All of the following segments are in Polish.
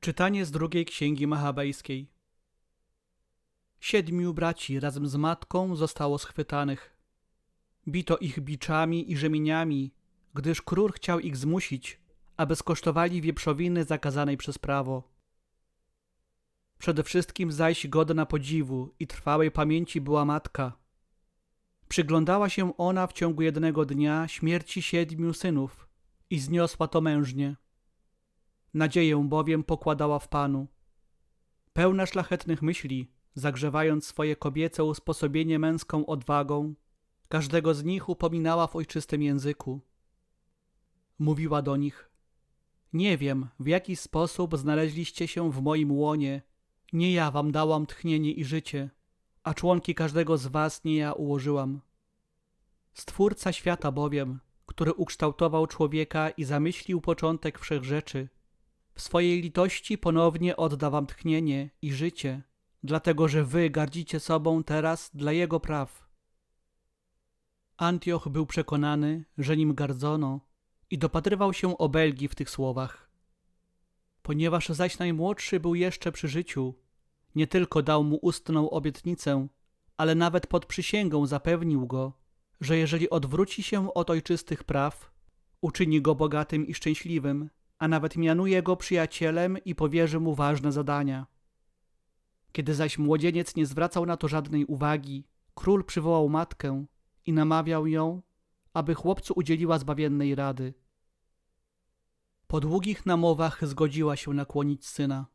Czytanie z drugiej księgi machabejskiej. Siedmiu braci razem z matką zostało schwytanych. Bito ich biczami i rzemieniami, gdyż król chciał ich zmusić, aby skosztowali wieprzowiny zakazanej przez prawo. Przede wszystkim zaś godna podziwu i trwałej pamięci była matka. Przyglądała się ona w ciągu jednego dnia śmierci siedmiu synów i zniosła to mężnie. Nadzieję bowiem pokładała w Panu. Pełna szlachetnych myśli, zagrzewając swoje kobiece usposobienie męską odwagą, każdego z nich upominała w ojczystym języku. Mówiła do nich: Nie wiem, w jaki sposób znaleźliście się w moim łonie. Nie ja wam dałam tchnienie i życie, a członki każdego z was nie ja ułożyłam. Stwórca świata bowiem, który ukształtował człowieka i zamyślił początek wszech rzeczy, w swojej litości ponownie odda wam tchnienie i życie, dlatego że wy gardzicie sobą teraz dla jego praw. Antioch był przekonany, że nim gardzono i dopatrywał się obelgi w tych słowach. Ponieważ zaś najmłodszy był jeszcze przy życiu, nie tylko dał mu ustną obietnicę, ale nawet pod przysięgą zapewnił go, że jeżeli odwróci się od ojczystych praw, uczyni go bogatym i szczęśliwym, a nawet mianuje go przyjacielem i powierzy mu ważne zadania. Kiedy zaś młodzieniec nie zwracał na to żadnej uwagi, król przywołał matkę i namawiał ją, aby chłopcu udzieliła zbawiennej rady. Po długich namowach zgodziła się nakłonić syna.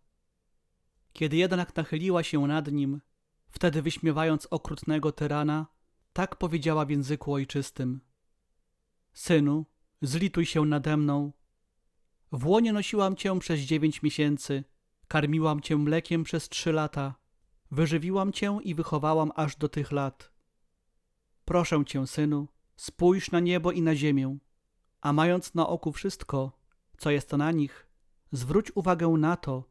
Kiedy jednak nachyliła się nad nim, wtedy wyśmiewając okrutnego tyrana, tak powiedziała w języku ojczystym. Synu, zlituj się nade mną. W łonie nosiłam cię przez dziewięć miesięcy, karmiłam cię mlekiem przez trzy lata, wyżywiłam cię i wychowałam aż do tych lat. Proszę cię, synu, spójrz na niebo i na ziemię, a mając na oku wszystko, co jest na nich, zwróć uwagę na to,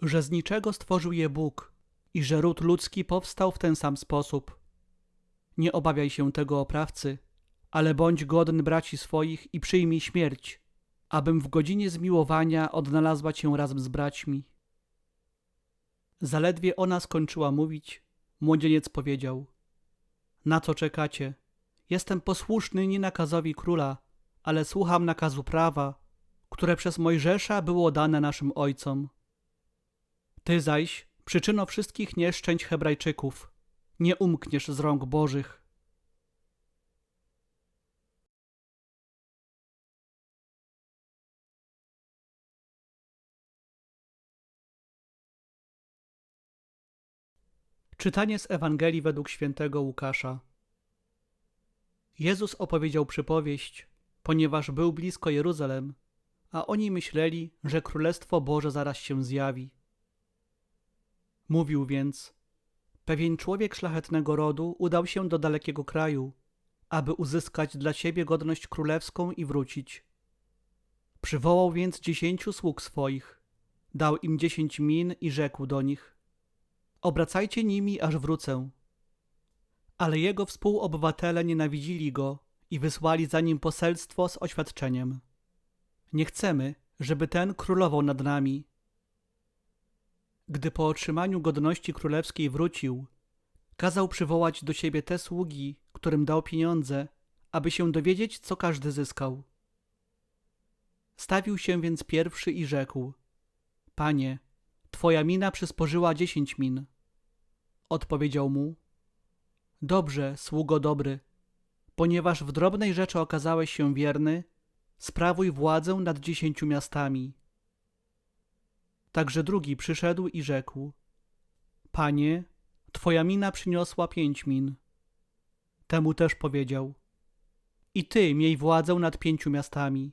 że z niczego stworzył je Bóg i że ród ludzki powstał w ten sam sposób. Nie obawiaj się tego oprawcy, ale bądź godny braci swoich i przyjmij śmierć, abym w godzinie zmiłowania odnalazła cię razem z braćmi. Zaledwie ona skończyła mówić, młodzieniec powiedział: Na co czekacie? Jestem posłuszny nie nakazowi króla, ale słucham nakazu prawa, które przez Mojżesza było dane naszym ojcom. Ty zaś, przyczyno wszystkich nieszczęść Hebrajczyków, nie umkniesz z rąk Bożych. Czytanie z Ewangelii według świętego Łukasza. Jezus opowiedział przypowieść, ponieważ był blisko Jeruzalem, a oni myśleli, że Królestwo Boże zaraz się zjawi. Mówił więc, pewien człowiek szlachetnego rodu udał się do dalekiego kraju, aby uzyskać dla siebie godność królewską i wrócić. Przywołał więc dziesięciu sług swoich, dał im dziesięć min i rzekł do nich – Obracajcie nimi, aż wrócę. Ale jego współobywatele nienawidzili go i wysłali za nim poselstwo z oświadczeniem. Nie chcemy, żeby ten królował nad nami. Gdy po otrzymaniu godności królewskiej wrócił, kazał przywołać do siebie te sługi, którym dał pieniądze, aby się dowiedzieć, co każdy zyskał. Stawił się więc pierwszy i rzekł: Panie, Twoja mina przysporzyła dziesięć min. Odpowiedział mu, Dobrze, sługo dobry, ponieważ w drobnej rzeczy okazałeś się wierny, sprawuj władzę nad dziesięciu miastami. Także drugi przyszedł i rzekł, Panie, Twoja mina przyniosła pięć min. Temu też powiedział, i Ty miej władzę nad pięciu miastami.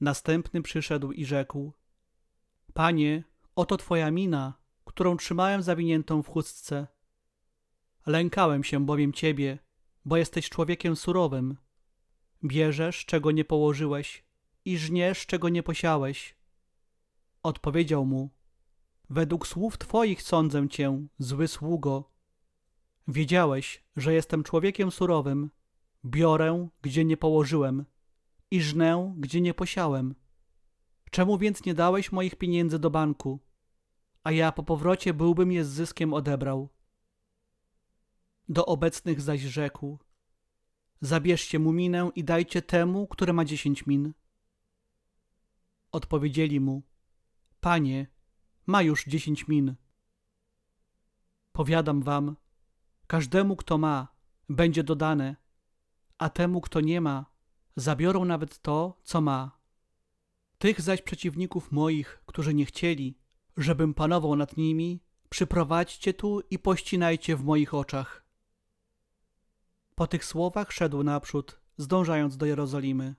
Następny przyszedł i rzekł, Panie, oto twoja mina, którą trzymałem zawiniętą w chustce. Lękałem się bowiem ciebie, bo jesteś człowiekiem surowym. Bierzesz, czego nie położyłeś i żniesz, czego nie posiałeś. Odpowiedział mu, według słów twoich sądzę cię, zły sługo. Wiedziałeś, że jestem człowiekiem surowym, biorę, gdzie nie położyłem i żnę, gdzie nie posiałem. Czemu więc nie dałeś moich pieniędzy do banku? A ja po powrocie byłbym je z zyskiem odebrał. Do obecnych zaś rzekł: Zabierzcie mu minę i dajcie temu, który ma dziesięć min. Odpowiedzieli mu: Panie, ma już dziesięć min. Powiadam wam, każdemu, kto ma, będzie dodane, a temu, kto nie ma, zabiorą nawet to, co ma. Tych zaś przeciwników moich, którzy nie chcieli, żebym panował nad nimi, przyprowadźcie tu i pościnajcie w moich oczach. Po tych słowach szedł naprzód, zdążając do Jerozolimy.